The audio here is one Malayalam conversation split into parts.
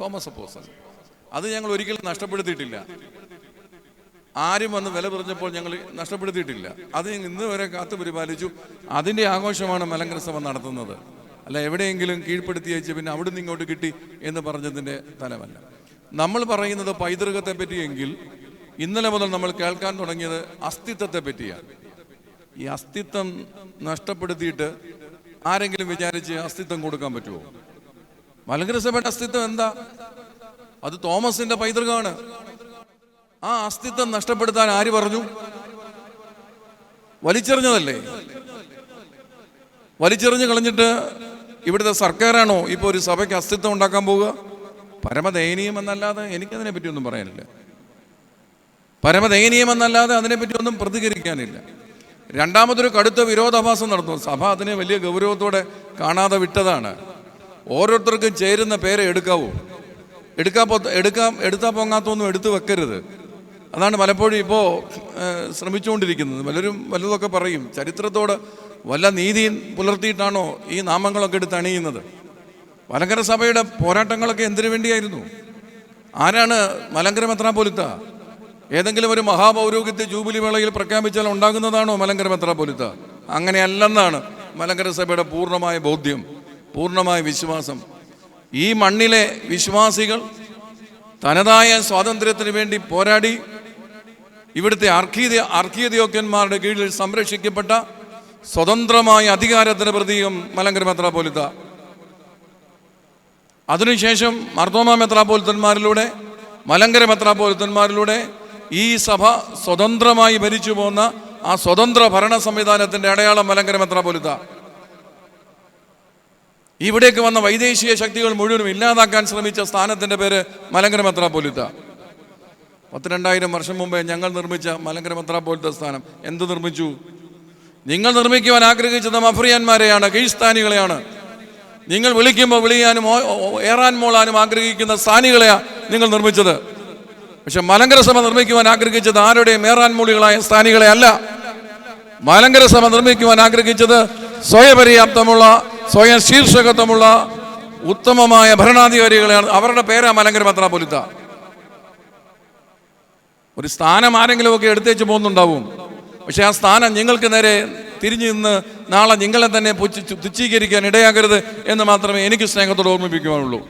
തോമസ് അപ്പോസൽ അത് ഞങ്ങൾ ഒരിക്കലും നഷ്ടപ്പെടുത്തിയിട്ടില്ല. ആരും വന്ന് വില പറഞ്ഞപ്പോൾ ഞങ്ങൾ നഷ്ടപ്പെടുത്തിയിട്ടില്ല. അത് ഇന്ന് വരെ കാത്തു പരിപാലിച്ചു. അതിന്റെ ആഘോഷമാണ് മലങ്കര സഭ നടത്തുന്നത്. അല്ല എവിടെയെങ്കിലും കീഴ്പ്പെടുത്തി അയച്ച് പിന്നെ അവിടുന്ന് ഇങ്ങോട്ട് കിട്ടി എന്ന് പറഞ്ഞതിന്റെ തലമല്ല നമ്മൾ പറയുന്നത് പൈതൃകത്തെ പറ്റിയെങ്കിൽ ഇന്നലെ മുതൽ നമ്മൾ കേൾക്കാൻ തുടങ്ങിയത് അസ്തിത്വത്തെ പറ്റിയാണ്. ഈ അസ്തിത്വം നഷ്ടപ്പെടുത്തിയിട്ട് ആരെങ്കിലും വിചാരിച്ച് അസ്തിത്വം കൊടുക്കാൻ പറ്റുമോ? മലങ്കര സഭയുടെ അസ്തിത്വം എന്താ? അത് തോമസിന്റെ പൈതൃകമാണ്. ആ അസ്തിത്വം നഷ്ടപ്പെടുത്താൻ ആര് പറഞ്ഞു? വലിച്ചെറിഞ്ഞതല്ലേ? വലിച്ചെറിഞ്ഞ് കളഞ്ഞിട്ട് ഇവിടുത്തെ സർക്കാരാണോ ഇപ്പോൾ ഒരു സഭയ്ക്ക് അസ്തിത്വം ഉണ്ടാക്കാൻ പോവുക? പരമദയനീയം എന്നല്ലാതെ എനിക്കതിനെ പറ്റി ഒന്നും പറയാനില്ല. പരമദയനീയം എന്നല്ലാതെ അതിനെപ്പറ്റി ഒന്നും പ്രതികരിക്കാനില്ല. രണ്ടാമതൊരു കടുത്ത വിരോധാഭാസം നടന്നു. സഭ അതിനെ വലിയ ഗൗരവത്തോടെ കാണാതെ വിട്ടതാണ്. ഓരോരുത്തർക്കും ചേരുന്ന പേരെ എടുക്കാവൂ. എടുക്കാൻ എടുക്കാം എടുത്താൽ പൊങ്ങാത്തൊന്നും എടുത്തു വെക്കരുത്. അതാണ് പലപ്പോഴും ഇപ്പോൾ ശ്രമിച്ചുകൊണ്ടിരിക്കുന്നത്. പലരും വല്ലതൊക്കെ പറയും. ചരിത്രത്തോട് വല്ല നീതിയും പുലർത്തിയിട്ടാണോ ഈ നാമങ്ങളൊക്കെ എടുത്ത് അണിയുന്നത്? മലങ്കര സഭയുടെ പോരാട്ടങ്ങളൊക്കെ എന്തിനു വേണ്ടിയായിരുന്നു? ആരാണ് മലങ്കര മെത്രാപോലിത്ത ഏതെങ്കിലും ഒരു മഹാപൗരോഗ്യത്തെ ജൂബിലി വേളയിൽ പ്രഖ്യാപിച്ചാൽ ഉണ്ടാകുന്നതാണോ മലങ്കര മെത്രാപോലിത്ത അങ്ങനെയല്ലെന്നാണ് മലങ്കര സഭയുടെ പൂർണമായ ബോധ്യം. പൂർണമായ വിശ്വാസം. ഈ മണ്ണിലെ വിശ്വാസികൾ തനതായ സ്വാതന്ത്ര്യത്തിന് വേണ്ടി പോരാടി ഇവിടുത്തെ അർക്കീയ അർഹീതയോഗ്യന്മാരുടെ കീഴിൽ സംരക്ഷിക്കപ്പെട്ട സ്വതന്ത്രമായ അധികാരത്തിന് പ്രതീകം മലങ്കര മെത്രാപോലിത്ത അതിനുശേഷം മർത്തോമ മെത്രാപോലിത്തന്മാരിലൂടെ മലങ്കര മെത്രാപോലിത്തന്മാരിലൂടെ ഈ സഭ സ്വതന്ത്രമായി ഭരിച്ചു പോകുന്ന ആ സ്വതന്ത്ര ഭരണ സംവിധാനത്തിന്റെ അടയാളം മലങ്കര മെത്രാപോലിത്ത ഇവിടേക്ക് വന്ന വൈദേശിക ശക്തികൾ മുഴുവനും ഇല്ലാതാക്കാൻ ശ്രമിച്ച സ്ഥാനത്തിന്റെ പേര് മലങ്കര മെത്രാപോലിത്ത പത്തിരണ്ടായിരം വർഷം മുമ്പേ ഞങ്ങൾ നിർമ്മിച്ച മലങ്കര മെത്രാപോലിത്ത സ്ഥാനം. എന്ത് നിർമ്മിച്ചു? നിങ്ങൾ നിർമ്മിക്കുവാൻ ആഗ്രഹിച്ചത് മഫ്രിയന്മാരെയാണ് കീഴ്സ്ഥാനികളെയാണ് നിങ്ങൾ വിളിക്കുമ്പോൾ വിളിയാനും ഏറാൻ മോളാനും ആഗ്രഹിക്കുന്ന സ്ഥാനികളെയാണ് നിങ്ങൾ നിർമ്മിച്ചത്. പക്ഷെ മലങ്കര സഭ നിർമ്മിക്കുവാൻ ആഗ്രഹിച്ചത് ആരുടെയും ഏറാൻ മൂളികളായ സ്ഥാനികളെ അല്ല. മലങ്കര സഭ നിർമ്മിക്കുവാൻ ആഗ്രഹിച്ചത് സ്വയപര്യാപ്തമുള്ള സ്വയം ശീർഷകത്വമുള്ള ഉത്തമമായ ഭരണാധികാരികളെയാണ് അവരുടെ പേരാ മലങ്കര മെത്രാപൊലിത്ത ഒരു സ്ഥാനം ആരെങ്കിലുമൊക്കെ എടുത്തേച്ച് പോകുന്നുണ്ടാവും. പക്ഷെ ആ സ്ഥാനം നിങ്ങൾക്ക് നേരെ തിരിഞ്ഞു നിന്ന് നാളെ നിങ്ങളെ തന്നെ തുച്ഛീകരിക്കാൻ ഇടയാകരുത് എന്ന് മാത്രമേ എനിക്ക് സ്നേഹത്തോട് ഓർമ്മിപ്പിക്കുവാനുള്ളൂ.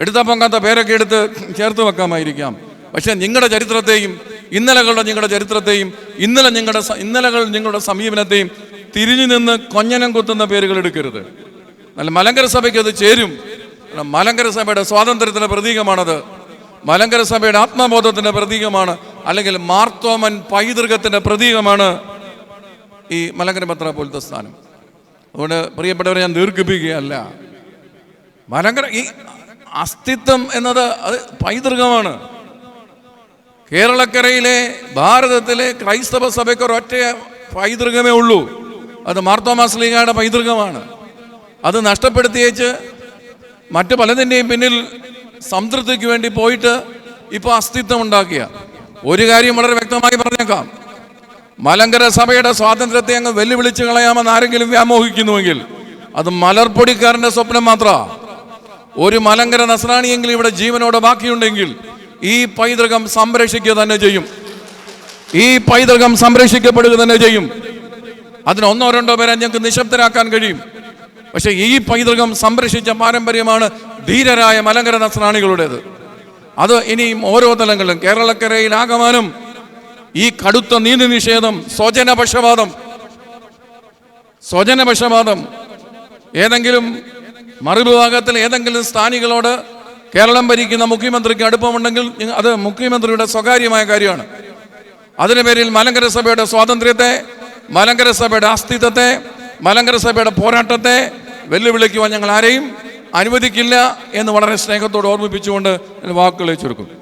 എടുത്താൽ പൊങ്ങാത്ത പേരൊക്കെ എടുത്ത് ചേർത്ത് വെക്കാമായിരിക്കാം. പക്ഷെ നിങ്ങളുടെ ചരിത്രത്തെയും ഇന്നലകളുടെ നിങ്ങളുടെ ചരിത്രത്തെയും ഇന്നലെ നിങ്ങളുടെ ഇന്നലകൾ നിങ്ങളുടെ സമീപനത്തെയും തിരിഞ്ഞു നിന്ന് കൊഞ്ഞനം കുത്തുന്ന പേരുകൾ എടുക്കരുത്. നല്ല മലങ്കര സഭയ്ക്ക് അത് ചേരും. മലങ്കര സഭയുടെ സ്വാതന്ത്ര്യത്തിന്റെ പ്രതീകമാണത്. മലങ്കര സഭയുടെ ആത്മബോധത്തിന്റെ പ്രതീകമാണ്. അല്ലെങ്കിൽ മാർത്തോമൻ പൈതൃകത്തിന്റെ പ്രതീകമാണ് ഈ മലങ്കര പത്ര പോലത്തെ സ്ഥാനം. അതുകൊണ്ട് പ്രിയപ്പെട്ടവരെ ഞാൻ ദീർഘിപ്പിക്കുകയല്ല. മലങ്കര ഈ അസ്തിത്വം എന്നത് അത് പൈതൃകമാണ്. കേരളക്കരയിലെ ഭാരതത്തിലെ ക്രൈസ്തവ സഭയ്ക്ക് ഒരൊറ്റ പൈതൃകമേ ഉള്ളൂ. അത് മാർത്തോമാസ്ലീഗയുടെ പൈതൃകമാണ്. അത് നഷ്ടപ്പെടുത്തിയേച്ച് മറ്റു പലതിന്റെയും പിന്നിൽ സംതൃപ്തിക്ക് വേണ്ടി പോയിട്ട് ഇപ്പോൾ അസ്തിത്വം ഉണ്ടാക്കിയ ഒരു കാര്യം വളരെ വ്യക്തമായി പറഞ്ഞേക്കാം. മലങ്കര സഭയുടെ സ്വാതന്ത്ര്യത്തെ അങ്ങ് വെല്ലുവിളിച്ച് കളയാമെന്ന് ആരെങ്കിലും വ്യാമോഹിക്കുന്നുവെങ്കിൽ അത് മലർപ്പൊടിക്കാരന്റെ സ്വപ്നം മാത്രമാണ് ഒരു മലങ്കര നസ്രാണിയെങ്കിലും ഇവിടെ ജീവനോടെ ബാക്കിയുണ്ടെങ്കിൽ ഈ പൈതൃകം സംരക്ഷിക്കുക തന്നെ ചെയ്യും. ഈ പൈതൃകം സംരക്ഷിക്കപ്പെടുക തന്നെ ചെയ്യും. അതിന് ഒന്നോ രണ്ടോ പേരെ ഞങ്ങൾക്ക് നിശബ്ദരാക്കാൻ കഴിയും. പക്ഷെ ഈ പൈതൃകം സംരക്ഷിച്ച പാരമ്പര്യമാണ് ധീരരായ മലങ്കര നസ്രാണികളുടേത് അത് ഇനിയും ഓരോ തലങ്ങളിലും കേരളക്കരയിൽ ആകമാനം ഈ കടുത്ത നീതി നിഷേധം സ്വജനപക്ഷപാതം സ്വജനപക്ഷപാതം ഏതെങ്കിലും മറുവിഭാഗത്തിൽ ഏതെങ്കിലും സ്ഥാനികളോട് കേരളം ഭരിക്കുന്ന മുഖ്യമന്ത്രിക്ക് അടുപ്പമുണ്ടെങ്കിൽ അത് മുഖ്യമന്ത്രിയുടെ സ്വകാര്യമായ കാര്യമാണ്. അതിന് പേരിൽ മലങ്കര സഭയുടെ സ്വാതന്ത്ര്യത്തെ മലങ്കര സഭയുടെ അസ്തിത്വത്തെ മലങ്കര സഭയുടെ പോരാട്ടത്തെ വെല്ലുവിളിക്കുവാൻ ഞങ്ങൾ ആരെയും അനുവദിക്കില്ല എന്ന് വളരെ സ്നേഹത്തോട് ഓർമ്മിപ്പിച്ചുകൊണ്ട് വാക്കുകൾ ചുരുക്കും